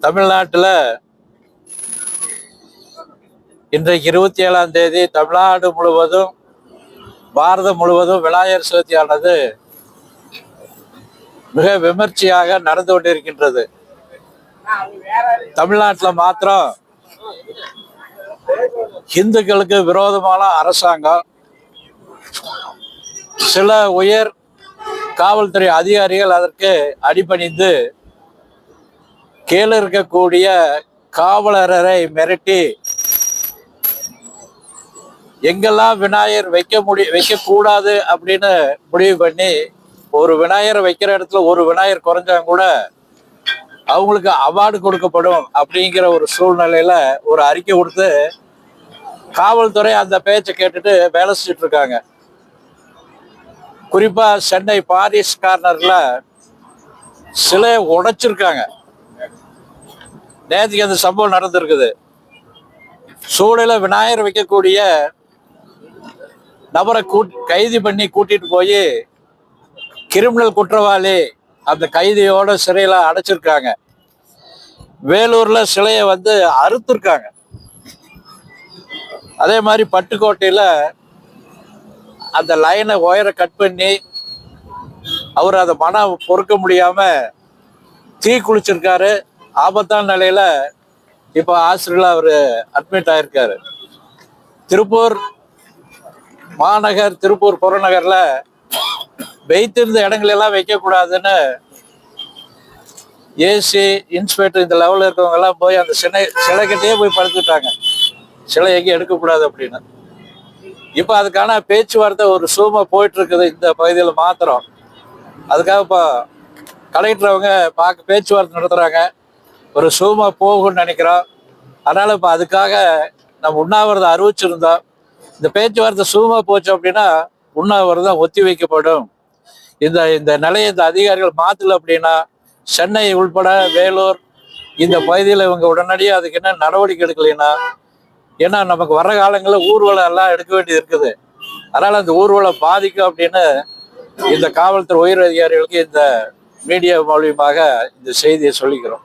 தமிழ்நாட்டில் இன்றைக்கு இருபத்தி ஏழாம் தேதி தமிழ்நாடு முழுவதும் பாரதம் முழுவதும் விநாயகர் சதுர்த்தியானது மிக விமர்சையாக நடந்து கொண்டிருக்கின்றது. தமிழ்நாட்டில் மாத்திரம் இந்துக்களுக்கு விரோதமான அரசாங்கம் சில உயர் காவல்துறை அதிகாரிகள் அதற்கு அடிபணிந்து கீழே இருக்கக்கூடிய காவலரை மிரட்டி எங்கெல்லாம் விநாயகர் வைக்க முடிய வைக்கக்கூடாது அப்படின்னு முடிவு பண்ணி ஒரு விநாயகரை வைக்கிற இடத்துல ஒரு விநாயகர் குறைஞ்சாங்க கூட அவங்களுக்கு அவார்டு கொடுக்கப்படும் அப்படிங்கிற ஒரு சூழ்நிலையில ஒரு அறிக்கை கொடுத்து காவல்துறை அந்த பேச்சை கேட்டுட்டு வேலை செஞ்சுட்டு இருக்காங்க குறிப்பா சென்னை பாரிஸ் கார்னர்ல சிலையை உடைச்சிருக்காங்க. நேற்றுக்கு அந்த சம்பவம் நடந்திருக்குது. சூழல விநாயகர் வைக்கக்கூடிய நபரை கூட் கைது பண்ணி கூட்டிட்டு போய் கிரிமினல் குற்றவாளி அந்த கைதியோட சிறையில அடைச்சிருக்காங்க. வேலூர்ல சிலையை வந்து அறுத்துருக்காங்க. அதே மாதிரி பட்டுக்கோட்டையில அந்த லைனை ஒயரை கட் பண்ணி அவர் அதை மனம் பொறுக்க முடியாம தீ குளிச்சிருக்காரு. ஆபத்தான நிலையில இப்போ ஹாஸ்பிட்டலில் அவர் அட்மிட் ஆயிருக்காரு. திருப்பூர் மாநகர் திருப்பூர் புறநகரில் வைத்திருந்த இடங்களெல்லாம் வைக்கக்கூடாதுன்னு ஏசி இன்ஸ்பெக்டர் இந்த லெவலில் இருக்கவங்க எல்லாம் போய் அந்த சிலை சிலைக்கிட்டே போய் படுத்துட்டாங்க. சிலை எங்கேயும் எடுக்கக்கூடாது அப்படின்னு. இப்போ அதுக்கான பேச்சுவார்த்தை ஒரு சூமை போயிட்டு இருக்குது இந்த பகுதியில் மாத்திரம். அதுக்காக இப்போ கலெக்டர் அவங்க பார்க்க பேச்சுவார்த்தை நடத்துகிறாங்க ஒரு சூமா போகும்னு நினைக்கிறோம். அதனால இப்போ அதுக்காக நம்ம உண்ணாவிரதம் அறிவிச்சிருந்தோம். இந்த பேச்சுவார்த்தை சூமா போச்சு அப்படின்னா உண்ணாவிரதம் ஒத்தி வைக்கப்படும். இந்த இந்த நிலையை இந்த அதிகாரிகள் மாத்தல அப்படின்னா சென்னை உள்பட வேலூர் இந்த பகுதியில் இவங்க உடனடியாக அதுக்கு என்ன நடவடிக்கை எடுக்கலைன்னா ஏன்னா நமக்கு வர காலங்களில் ஊர்வலம் எல்லாம் எடுக்க வேண்டியது இருக்குது. அதனால் அந்த ஊர்வலம் பாதிக்கும் அப்படின்னு இந்த காவல்துறை உயர் அதிகாரிகளுக்கு இந்த மீடியா மூலியமாக இந்த செய்தியை சொல்லிக்கிறோம்.